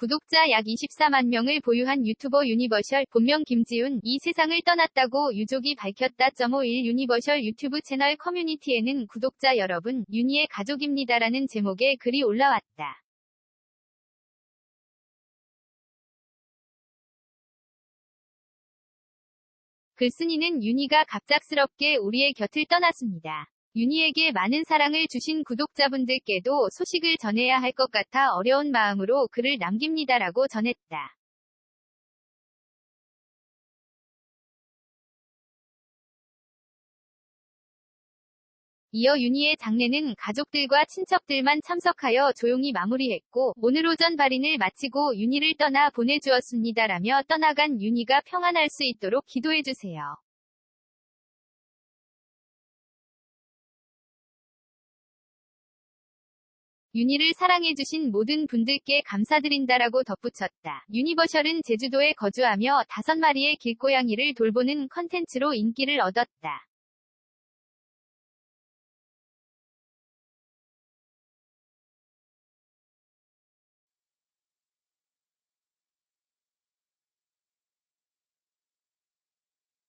구독자 약 24만 명을 보유한 유튜버 유니버셜 본명 김지훈 이 세상을 떠났다고 유족이 밝혔다. 5일 유니버셜 유튜브 채널 커뮤니티에는 구독자 여러분 유니의 가족입니다라는 제목의 글이 올라왔다. 글쓴이는 윤희가 갑작스럽게 우리의 곁을 떠났습니다. 윤희에게 많은 사랑을 주신 구독자분들께도 소식을 전해야 할 것 같아 어려운 마음으로 글을 남깁니다라고 전했다. 이어 윤희의 장례는 가족들과 친척들만 참석하여 조용히 마무리했고 오늘 오전 발인을 마치고 윤희를 떠나 보내주었습니다라며 떠나간 윤희가 평안할 수 있도록 기도해주세요. 윤희를 사랑해주신 모든 분들께 감사드린다라고 덧붙였다. 유니버셜은 제주도에 거주하며 다섯 마리의 길고양이를 돌보는 컨텐츠로 인기를 얻었다.